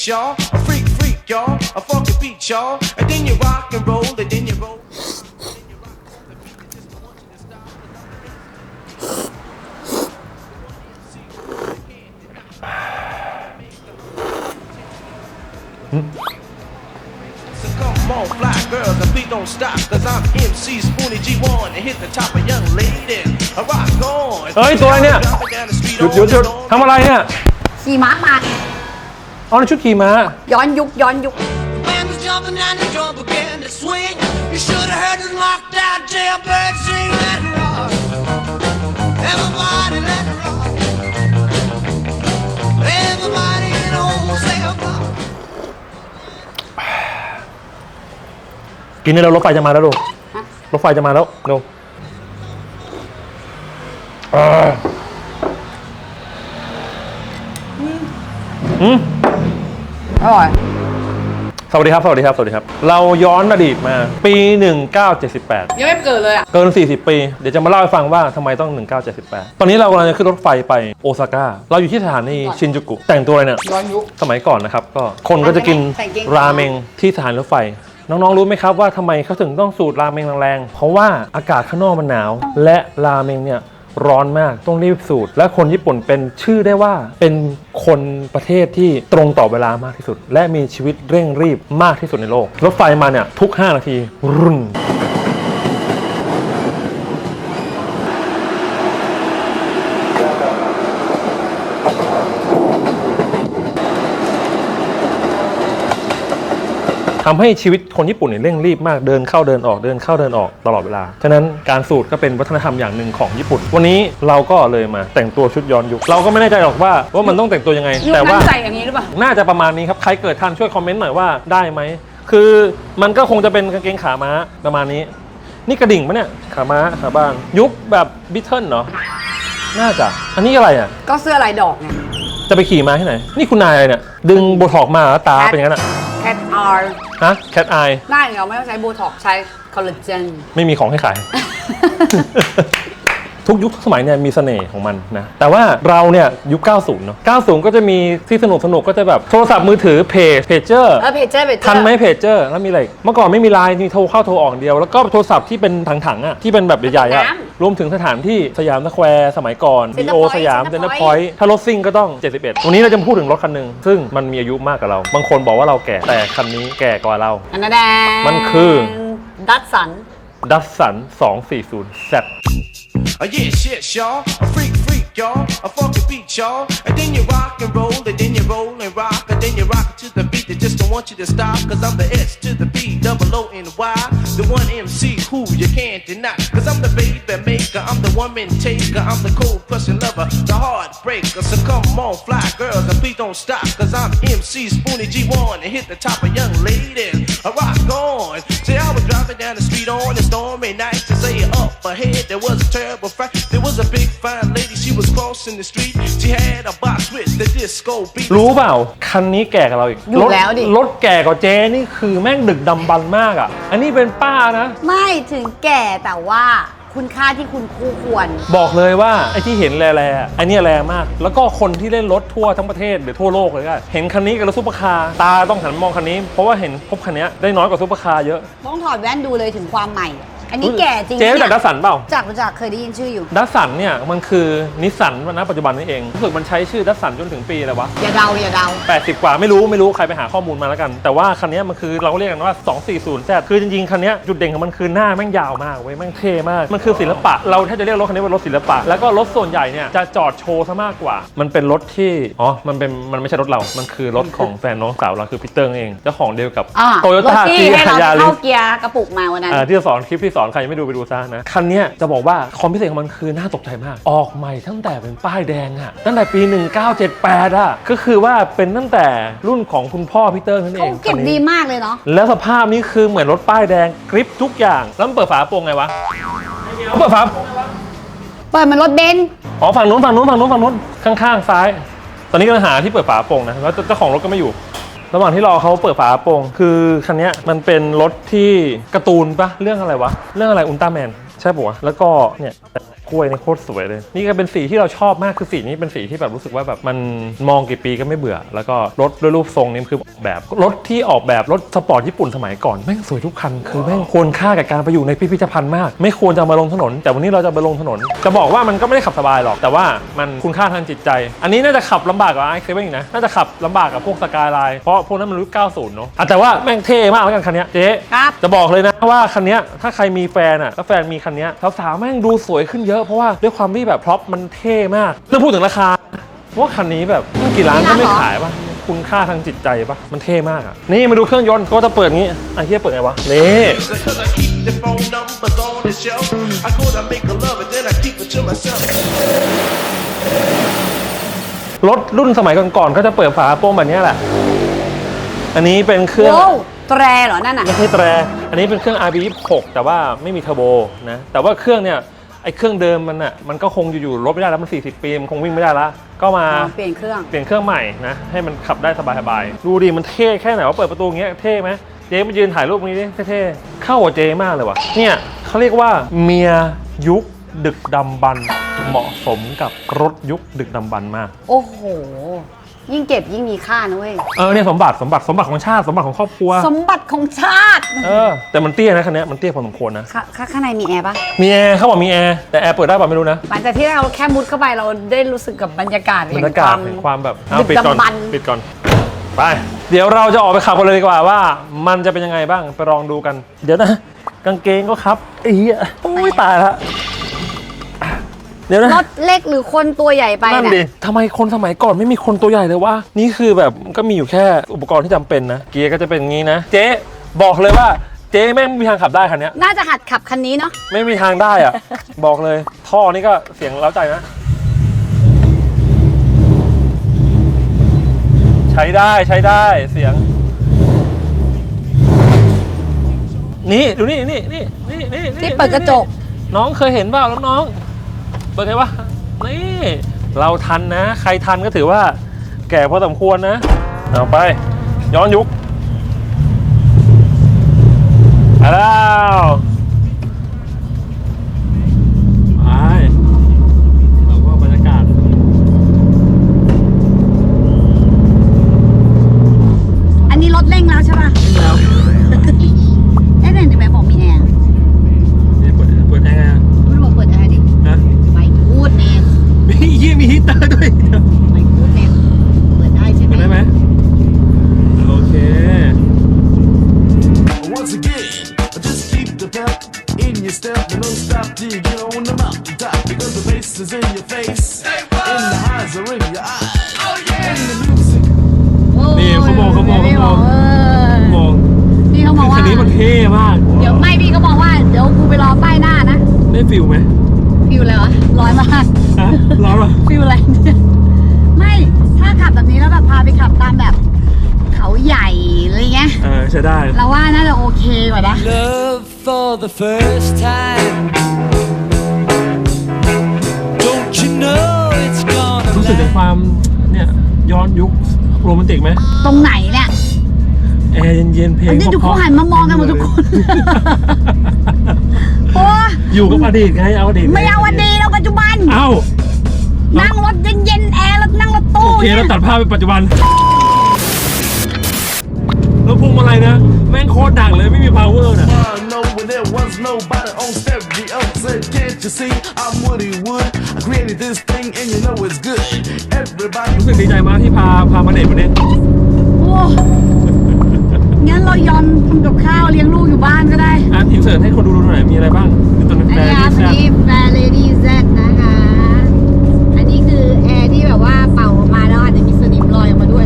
Uh, yeah, shit, y'all. A freak, freak, y'all. A funky beat, y'all. And then you rock and roll, and then you roll. 'Cause come on, fly girls, the beat don't stop. Cause I'm MC Spoonie G1 and hit the top of young ladies. I rock on. เฮ้ยตัวอะไรเนี่ย Drop it down the street หยุดหยุดหยุด on the ทำอะไรเนี่ย ขี่ม้ามา เอาในชุดขี่ม้า ย้อนยุคย้อนยุค band was jumping and the drum began to swing. You should have heard the knocked out jailbird sing. Let it rock. Everybody let it rock. Everybody in the wholesale block. กินได้แล้วรถไฟจะมาแล้วลูกรถไฟจะมาแล้วดูอ่าอืม อร่อย สวัสดีครับสวัสดีครับสวัสดีครับ เราย้อนอดีตมาปี 1978 ยังไม่เกิดเลยอะ เกิน 40 ปี เดี๋ยวจะมาเล่าให้ฟังว่าทำไมต้อง 1978 ตอนนี้เรากำลังจะขึ้นรถไฟไปโอซาก้า เราอยู่ที่สถานีชินจูกุ แต่งตัวอะไรเนี่ย ย้อนยุค สมัยก่อนนะครับ ก็คนก็จะกินใส่เกงขาราเมงที่สถานีรถไฟ น้องๆ รู้ไหมครับว่าทำไมเขาถึงต้องสูตรราเมงแรงๆ เพราะว่าอากาศข้างนอกมันหนาว และราเมงเนี่ย ร้อนมากต้องรีบสูตร และคนญี่ปุ่นเป็นชื่อได้ว่าเป็นคนประเทศที่ตรงต่อเวลามากที่สุด และมีชีวิตเร่งรีบมากที่สุดในโลก รถไฟมาเนี่ยทุก 5 นาทีรุ่น ทำให้ชีวิตคนญี่ปุ่นเนี่ยเร่งรีบมากเดินเข้าเดินออกเดินเข้าเดินออกตลอดเวลา ฉะนั้นการสูตรก็เป็นวัฒนธรรมอย่างหนึ่งของญี่ปุ่น วันนี้เราก็เลยมาแต่งตัวชุดย้อนยุคเราก็ไม่แน่ใจหรอกว่าว่ามันต้องแต่งตัวยังไงยุคแต่นั้ว่านใส่อย่างนี้หรือเปล่าน่าจะประมาณนี้ครับใครเกิดทันช่วยคอมเมนต์หน่อยว่าได้ไหมคือมันก็คงจะเป็นกางเกงขาม้าประมาณนี้ นี่กระดิ่งปะเนี่ยขาม้าขาบ้าน ยุคแบบบิทเทิลเนาะน่าจะอันนี้อะไรอะก็เสื้อลายดอกไงจะไปขี่ม้าที่ไหน นี่คุณนายอะไรเนี่ยดึงโบท็อกซ์มาแล้วตาเป็นอย่างนั้นอะแคท อาร์ฮะแคทไอหน้าอย่างเราไม่ต้องใช้โบท็อกซ์ใช้คอลลาเจน ไม่มีของให้ขาย ทุกยุคทุกสมัยเนี่ยมีเสน่ห์ของมันนะแต่ว่าเราเนี่ยยุค 90 เนอะ90 ก็จะมีที่สนุกสนุกๆก็จะแบบโทรศัพท์มือถือเพจเพจเจอร์เออเพจเจอร์เพจเจอร์ทันไหมเพจเจอร์แล้วมีอะไรอีกเมื่อก่อนไม่มีไลน์มีโทรเข้าโทรออกเดียว แล้วก็โทรศัพท์ที่เป็นถังๆอะที่เป็นแบบใหญ่ๆอะน้รวมถึงสถานที่สยามสแควร์สมัยก่อน Center ดีโอ Point สยาม Center เดนเนอร์พ Point อยต์ถ้ารถซิ่งก็ต้อง 71 วันนี้เราจะมาพูดถึงรถคันหนึ่งซึ่งมันมีอายุมากกว่าเรา บางคนบอกว่าเราแก่แต่คันนี้แก่กว่าเราอันนั้นแดงมันคือดัตสันดัสสัน240 Z Uh, yeah, shit, y'all. A freak, freak, y'all. A funky beat, y'all. And then you rock and roll, and then you roll and rock, and then you rock to the beat. They just don't want you to stop, cause I'm the S to the B, double O and Y. The one MC who you can't deny. Cause I'm the baby maker, I'm the woman taker, I'm the cold person lover, the heartbreaker. So come on, fly girls, and please don't stop, cause I'm MC Spoonie G1 and hit the top of young ladies. I rock on. See, I was driving down the street on a stormy night to say up ahead there was a terrible fight. There was a big fine lady, she was crossing the street. She had a box with the disco beat. รู้เปล่า คันนี้แก่กับเราอีกอยู่รถแล้วดิ รถแก่กว่าเจ๊นี่คือแม่งดึกดำบรรพ์มากอะ อันนี้เป็นป้านะ ไม่ถึงแก่แต่ว่าคุณค่าที่คุณคู่ควร บอกเลยว่าไอ้ที่เห็นแร่ๆไอ้เนี่ยแรงมาก แล้วก็คนที่เล่นรถทั่วทั้งประเทศหรือทั่วโลกเลยก็เห็นคันนี้กับรถซุปเปอร์คาร์ตาต้องหันมองคันนี้ เพราะว่าเห็นพบคันนี้ได้น้อยกว่าซุปเปอร์คาร์เยอะ ต้องถอดแว่นดูเลยถึงความใหม่ อันนี้แก่จริงเจ๊รู้จักดัสสันเปล่า จากรู้จักเคยได้ยินชื่ออยู่ ดัสสันเนี่ยมันคือนิสสันณปัจจุบันนี้เองรู้สึกมันใช้ชื่อดัสสันจนถึงปีอะไรวะ อย่าเดาอย่าเดา 80 กว่าไม่รู้ไม่รู้ใครไปหาข้อมูลมาแล้วกัน แต่ว่าคันนี้มันคือเราเรียกกันว่า 240 Z คือจริงๆคันนี้จุดเด่นของมันคือหน้าแม่งยาวมากเว้ยแม่งเท่มาก มันคือศิลปะ เราแทบจะเรียกรถคันนี้ว่ารถศิลปะ แล้วก็รถส่วนใหญ่เนี่ยจะจอดโชว์ซะมากกว่า มันเป็นรถที่อ๋อมันเป็นมันไม่ใช่รถเรา มันคือรถของแฟนน้องสาวเราคือพีเตอร์เองเจ้าของเดียวกับอ่าโตโยรถต้าที่จีให้เรายาจะริเข้าสเกียร์กระปุกมาวันนั้นอ่าที่จะสอนคลิปที่สอนใครยังไม่ดูไปดูซะนะ คันเนี้ยจะบอกว่าความพิเศษของมันคือน่าตกใจมาก ออกใหม่ตั้งแต่เป็นป้ายแดงอะตั้งแต่ปี 1978อะก็คือว่าเป็นตั้งแต่รุ่นของคุณพ่อพีเตอร์นั่นเอเขางเก็บคันดีนี้มากเลยเนาะแล้วสภาพนี้คือเหมือนรถป้ายแดงกริปทุกอย่างแล้วมันเปิดฝาโปรงไงวะเปิดฝาเปิดมันรถเบนซ์อ๋อฝั่งนู้นฝั่งนู้นฝั่งนู้นฝั่งนู้นข้างๆซ้าย ตอนนี้กำลังหาที่เปิดฝาโปรงนะแล้วเจ้าของรถก็ไม่อยู่ ระหว่างที่รอเขาเปิดฝาโปรงคือคันนี้มันเป็นรถที่การ์ตูนปะเรื่องอะไรวะ เรื่องอะไรอุลตร้าแมนใช่ปะวะแล้วก็เนี่ย กล้วยนี่โคตรสวยเลย นี่ก็เป็นสีที่เราชอบมากคือสีนี้เป็นสีที่แบบรู้สึกว่าแบบมันมองกี่ปีก็ไม่เบื่อ แล้วก็รถด้วยรูปทรงนี่คือแบบรถที่ออกแบบรถสปอร์ตญี่ปุ่นสมัยก่อนแม่งสวยทุกคันคือแม่งควรค่ากับการไปอยู่ในพิพิธภัณฑ์มาก ไม่ควรจะเอามาลงถนน แต่วันนี้เราจะไปลงถนน จะบอกว่ามันก็ไม่ได้ขับสบายหรอกแต่ว่ามันคุณค่าทางจิตใจ อันนี้น่าจะขับลำบากกว่าไอเซเว่นอีกนะน่าจะขับลำบากกับพวกสกายไลน์เพราะพวกนั้นมันรุ่น90 เนอะอะแต่ว่าแม่งเท่มากแล้วกันคันเนี้ยเจ๊ครับ จะบอกเลยนะว่าคันเนี้ยถ้าใครมีแฟนอะแล้วแฟนมีคันเนี้ยสาวๆแม่งดูสวยขึ้นเยอะเพราะว่าด้วยความที่แบบพร็อพมันเท่มากเรื่องพูดถึงราคาเพราะว่าคันนี้แบบกี่ล้านก็ไม่ขายป่ะคุณค่าทางจิตใจป่ะมันเท่มากอะนี่มาดูเครื่องยนต์ก็จะเปิดงี้ไอ้เหี้ยเปิดไงวะนี่ Because I keep the phone numbers on the shelf. I go to make a love and then I keep it to myself. รถรุ่นสมัยก่อนๆก็จะเปิดฝาโปร่งแบบเนี้ยแหละ อันนี้เป็นเครื่องโว้วแตรเหรอ นั่นน่ะไม่ใช่แตร อันนี้เป็นเครื่อง RB 26 แต่ว่าไม่มีเทอร์โบนะ แต่ว่าเครื่องเนี่ย ไอ้เครื่องเดิมมันอะมันก็คงอยู่ๆรถไม่ได้แล้วมัน 40 ปีมันคงวิ่งไม่ได้ละก็มาอ๋อเปลี่ยนเครื่อง เปลี่ยนเครื่องใหม่นะให้มันขับได้สบายๆดูดิมันเท่แค่ไหนว่าเปิดประตูอย่างเงี้ยเท่ไหมเจ๊มายืนถ่ายรูปนี้ดิเท่ๆเข้ากับเจ๊มากเลยว่ะเนี่ยเขาเรียกว่าเมียยุคดึกดำบรรพ์เหมาะสมกับรถยุคดึกดำบรรพ์มาก โอ้โห ยิ่งเก็บยิ่งมีค่านะเว้ย เออเนี่ยสมบัติสมบัติสมบัติของชาติ สมบัติของครอบครัว สมบัติของชาติเออแต่มันเตี้ยนะคันเนี้ยมันเตี้ยพอสมควรนะข้าข้าข้างในมีแอร์ปะมีแอร์เขาบอกมีแอร์แต่แอร์เปิดได้ป่ะไม่รู้นะหลังจากที่เราแค่มุดเข้าไปเราได้รู้สึกกับบรรยากาศบรแห่งรยากาศควมแห่งความแบบเอาดึกปิดก่อนดำบรรพ์ปิดก่อนไปเดี๋ยวเราจะออกไปขับกันเลยดีกว่าว่า มันจะเป็นยังไงบ้างไปลองดูกัน เดี๋ยวนะ กางเกงก็ครับอีอะโอ้ยตายละ เดี๋ยวนะ รถเล็กหรือคนตัวใหญ่ไปนั่นน่ะดิทำไมคนสมัยก่อนไม่มีคนตัวใหญ่เลยวะ นี่คือแบบก็มีอยู่แค่อุปกรณ์ที่จำเป็นนะ เกียร์ก็จะเป็นงี้นะ เจ๊บอกเลยว่าเจ๊แม่งไม่มีทางขับได้คันเนี้ย น่าจะหัดขับคันนี้เนาะไม่มีทางได้อะ บอกเลย ท่อนี่ก็เสียงเล้าใจนะ ใช้ได้ใช้ได้เสียง นี่ ดูนี่นี่นี่นี่นี่ที่เปิดกระจก น้องเคยเห็นเปล่าแล้วน้อง เปิดไงวะนี่เราทันนะ ใครทันก็ถือว่า แก่พอสมควรนะ เอาไป ย้อนยุคไปแล้วไปเราก็บรรยากาศ อันนี้รถเร่งแล้วใช่ป่ะ แล้ว is in your face, and the highs are in your eyes. And the music โอ้ยนี่เขาบอกเขาบอกพี่เขาบอกเออมองพี่เขาบอกว่าคันนี้มันเท่มากเดี๋ยวไม่พี่เขาบอกว่าเดี๋ยวกูไปรอป้ายหน้านะได้ฟิลไหมฟิวเลยวะร้อยมากฮะร้อนปะฟิวอะไรเนี่ยไม่ถ้าขับแบบนี้แล้วแบบพาไปขับตามแบบ เขาใหญ่อะไรเงี้ยเออใช้ได้ เราว่าน่าจะโอเคกว่านะ Love for the first time. สึกถึงความเนี่ยย้อนยุคโรแมนติกไหมตรงไหนเนี่ย แอร์เย็นๆเพลงอันนี้ทุกคนหันมามองกันหมดทุกคน โอ้อยู่กับอดีตไงเอาอดีตไม่เอาวันดีเราปัจจุบัน เอ้านั่งรถเย็นๆแอร์แล้วนั่งรถตู้โอเคเนี่ยแล้วตัดภาพเป็นปัจจุบันแล้วพวงมาลัยนะ แม่งโคตรดังเลยไม่มี power น่ะ I know when there was nobody on stereo. Said, can't you see I'm Woody Wood? I created this thing and you know it's good. Everybody รู้สึกดีใจมากที่พาพามาเด็กวันนี้โอ้งั้นเรายอมทำกับข้าวเลี้ยงลูกอยู่บ้านก็ได้อะอินเสิร์ตให้คนดูดูหน่อยมีอะไรบ้างคือตัวนั้นอันแฟนี้ร์ครับที่อันแซ่บนี้แฟร์เลดี้เซนะคะ อันนี้คือแอร์ที่แบบว่าเป่าออกมาแล้วอาจจะมีสนิมลอยออกมาด้วย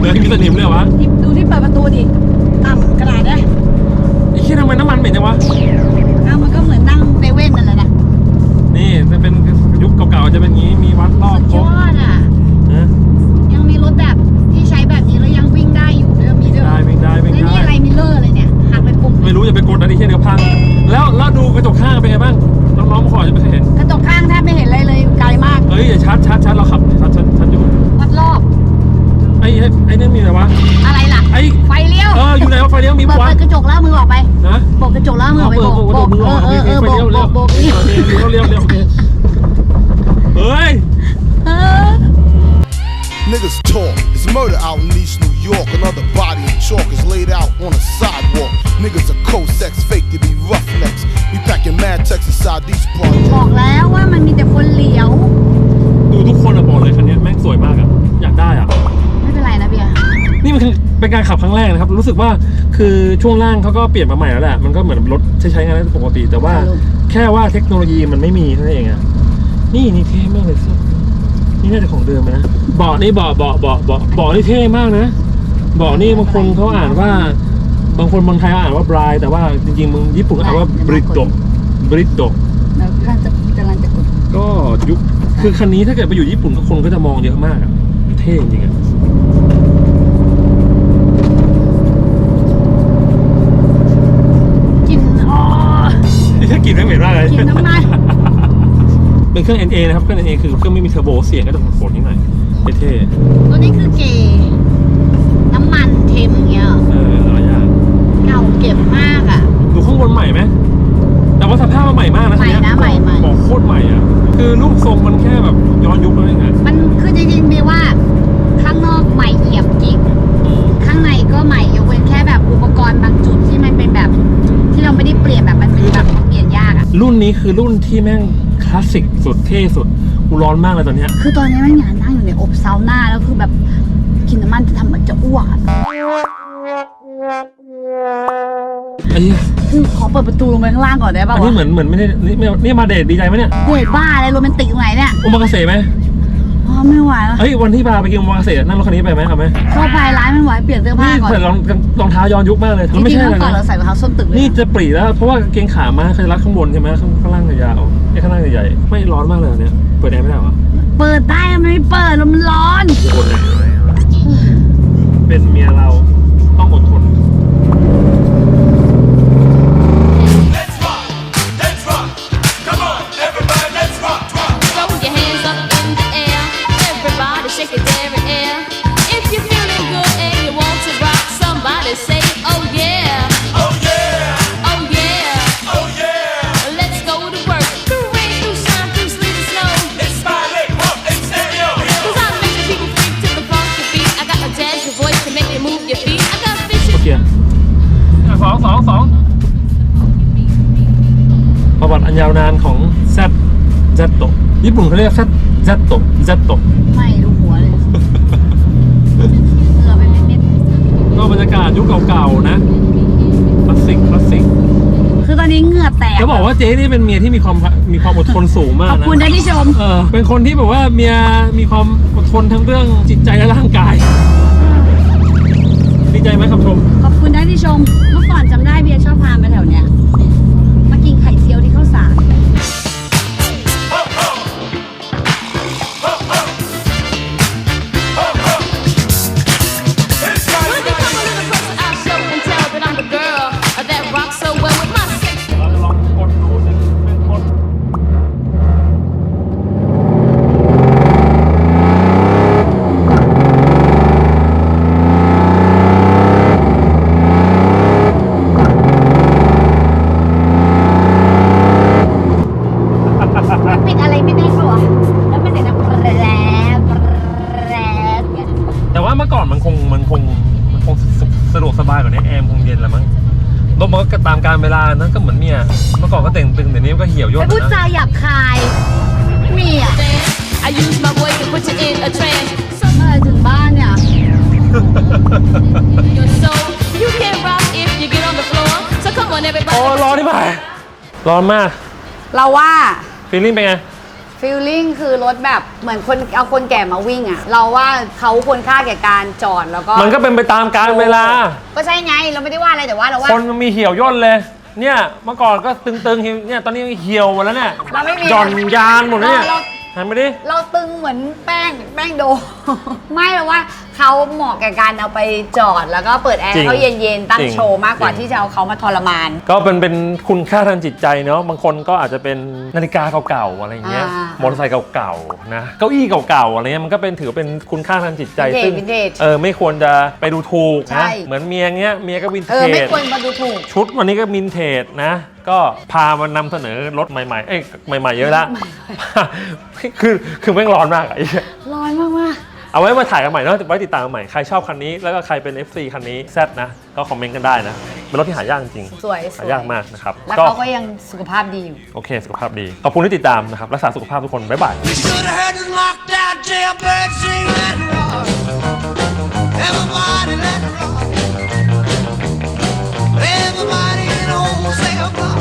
เนื้อมีสนิมเลยวะที่ดูที่เปิดประตูดิต่ำกระดาษนะ ไอ้ที่ทำไมน้ำมัน เหม็นจังวะ อ้าวมันก็เหมือนนั่งเซเว่นนั่นแหละนะนี่จะเป็นยุคเก่าๆจะเป็นอย่างนี้มีวัดรอบสุดโค้ยงอดอะนะยังมีรถแบบที่ใช้แบบนี้แล้วยังวิ่งได้อยู่ด้วยมีด้วยได้วิ่งได้วิ่งแล้วนี่ได้ อะไรมิลเลอร์เลยเนี่ยหักเป็นปุ่มไม่รู้อย่าไปกดอันนี้แค่เดียวพัง แล้วแล้วดูกระจกข้างเป็นไงบ้างน้องๆมาขอจะไม่เคยเห็นกระจกข้างแทบไม่เห็นอะไรเลยไกลมากเฮ้ยอย่าชัดชัดชัดเราขับชัดชัดชัดอยู่วัดรอบไอ้ไอ้ไอ้นี่มีอะไรวะ ฟเลี้ยวมีเปิดปะวะเปิดกระจกแล้วมือออกไปนะ โบกกระจกแล้วมือออกไปเอาโบกเปิดโบกเปิดมือออกเออเออไฟโบเลี้ยวกเร็โบวกโบกเลี้ยวเลี้ยวเลี้ยวเลี้ยวโอเคเฮ้ย เออ Niggas talk. It's murder out in East New York. Another body in chalk is laid out on a sidewalk. Niggas are co-sex, fake to be roughnecks. We packing mad text inside these บ projects. อกแล้วว่ามันมีแต่คนเหลียว ดูทุกคนอะบอกเลยคันนี้แม่งสวยมากอะอยากได้อะ นี่มันคือเป็นการขับครั้งแรกนะครับ รู้สึกว่าคือช่วงล่างเขาก็เปลี่ยนมาใหม่แล้วแหละมันก็เหมือนรถใช้ใช้งานได้ปกติ แต่ว่าแค่ว่าเทคโนโลยีมันไม่มีเท่านั้นเองอะนี่นี่เท่มากเลยเสื้อนี่น่าจะของเดิมนะเบาะนี่เบาะเบาะเบาะเบาะเบาะนี่เท่มากนะเบาะนี่บางคนเขาอ่านว่า บางคนบางไทยอ่านว่าบรายแต่ว่าจริงๆมึงญี่ปุ่นอ่านว่าบริโตบริโตแล้วท่านจะกำลังจะกดก็ยุคคือคันนี้ถ้าเกิดไปอยู่ญี่ปุ่นก็คนก็จะมองเยอะมากอะเท่จริงๆอะ กินอ๋อ นี่ ถ้ากลินไม่เหม็นมากเลยกินน้ำมันเป็นเครื่อง NA นะครับเครื่อง NA คือเครื่องไม่มีเทอร์โบเสียงก็จะโหดๆนิดหน่อยเท่ตัวนี้คือเกย์น้ำมันเค็มอย่างเงี้ยๆเออหลายอย่างเก่าเก็บมากอะ ดูข้างบนใหม่ไหมแต่ว่าสภาพมันใหม่มากนะใหม่นะคัเยใหม่ใหม่ บอกโคตรใหม่อะคือรูปทรงมันแค่แบบย้อนยุคแล้วเองอะมันคือจริงๆมีว่า รุ่นนี้คือรุ่นที่แม่งคลาสสิกสุดเท่สุดกูร้อนมากเลยตอนเนี้ยคือตอนนี้มันงานนั่งอยู่ในอบซาวน่าแล้วคือแบบกินน้ำมันจะทำเหมือนจะอ้วกอะไอ้เหี้ยคือขอเปิดประตูลงไปข้างล่างก่อนได้ป่าอันนี้วะเหมือนเหมือนไม่ได้นี่ไม่นี่มาเดทดีใจไหมเนี่ยเฮ้ยบ้าอะไรโรแมนติกตรงไหนเนี่ยโอมากาเสะไหม อ๋อไม่ไหวแล้วเฮ้ยวันที่พาไปกินโอมากาเสะนั่งรถคันนี้ไปไหมเอาไหมเข้าไปร้านไม่ไหวเปลี่ยนเสื้อผ้านี่ก่อนเปิดรองรองเท้าย้อนยุคมากเลยจมันไม่ริงใช่ๆอะไรเมื่อก่อนนะเราใส่รองเท้าส้นตึกเลยนี่จะปรีแล้วเพราะว่าเคงขามาเคยรัดข้างบนใช่ไหมข้างข้างล่างยาวๆไอ้ข้างล่างใหญ่ๆไม่ร้อนมากเลยอันเนี่ยเปิดแอร์ไม่ได้เหรอ เปิดได้มันไม่เปิดแล้วมันร้อน สองสองสองประวัติอันยาวนานของ Z Z โตญี่ปุ่นเขาเรียก Z Z โต Z โตไม่ดูหัวเลยเหงื่อเป็นเม็ดก็บรรยากาศยุคเก่าๆนะคลาสสิกคลาสสิกๆคือตอนนี้เหงื่อแตก จะบอกว่าเจ๊นี่เป็นเมียที่มีความมีความอดทนสูงมาขกอบนะ คุณนะที่ชม เออเป็นคนที่แบบว่าเมียมีความอดทนทั้งเรื่องจิตใจและร่างกาย ดีใจไหมคำชมขอบ คุณได้ที่ชม เมื่อก่อนจำได้เบียร์ชอบพามาแถวเนี้ย ตามการเวลานั้นก็เหมือนเมียเมื่อก่อนก็เต่งตึงเดี๋ยวนี้ก็เหี่ยวย่ไอ้นพูดนะจาหยาบคายไม่มีอะ Dance. I use my voice to put you in a trance. เมื่อถึงบ้านเนี่ย Your soul, you can rock if you get on the floor. So come on, โอ้ everybody. ร้อนที่ไหนร้อนมากเราว่าฟีลลิ่งเป็นไง ฟีลลิ่งคือรถแบบเหมือนคนเอาคนแก่มาวิ่งอะเราว่าเขาควรค่าแก่การจอดแล้วก็ มันก็เป็นไปตามการเวลา ก็ใช่ไงเราไม่ได้ว่าอะไรแต่ว่าเราว่า คนมันมีเหี่ยวย่นเลย เนี่ยเมื่อก่อนก็ตึงๆเนี่ยตอนนี้เหี่ยวหมดแล้วเนี่ยเราไม่มี หย่อนยานหมดแล้วเนี่ย เรา หันไปดิ เราตึงเหมือนแป้งแป้งโด ไม่เราว่าเขาเหมาะกับการเอาไปจอดแล้วก็เปิดแอร์จริงเขาเย็นๆตั้จงริงโชว์มากกว่าจริง ที่จะเอาเขามาทรมาน ก็เป็นเป็นคุณค่าทางจิตใจเนาะบางคนก็อาจจะเป็นนาฬิกาเก่าๆอะไรอย่างเงี้ยอ่ามอเตอร์ไซค์เก่าๆนะเก้าอี้เก่าๆอะไรเงี้ยมันก็เป็นถือเป็นคุณค่าทางจิตใจ Vintage ซึ่ง Vintage เออไม่ควรจะไปดูถูกใช่ นะเหมือนเมียเงี้ยเมียก็วินเทเออไม่จควรมาดูถูก ชุดวันนี้ก็วินเทจนะ ก็พามันนำเสนอรถใหม่ๆ เอ้ยใหม่ๆเยอะละ คือคือแม่งร้อนมากอะร้อนมากมากเอาไว้มาถ่ายกันใหม่เนาะไว้ติดตามกันใหม่ ใครชอบคันนี้ แล้วก็ใครเป็น FC คันนี้แซดนะ ก็คอมเมนต์กันได้นะ เป็นรถที่หายากจริงสวยหายากมากนะครับ แล้วก็เขาก็ยังสุขภาพดีอยู่ โอเคสุขภาพดี ขอบคุณที่ติดตามนะครับ รักษาสุขภาพทุกคน บ๊ายบาย Everybody in whole single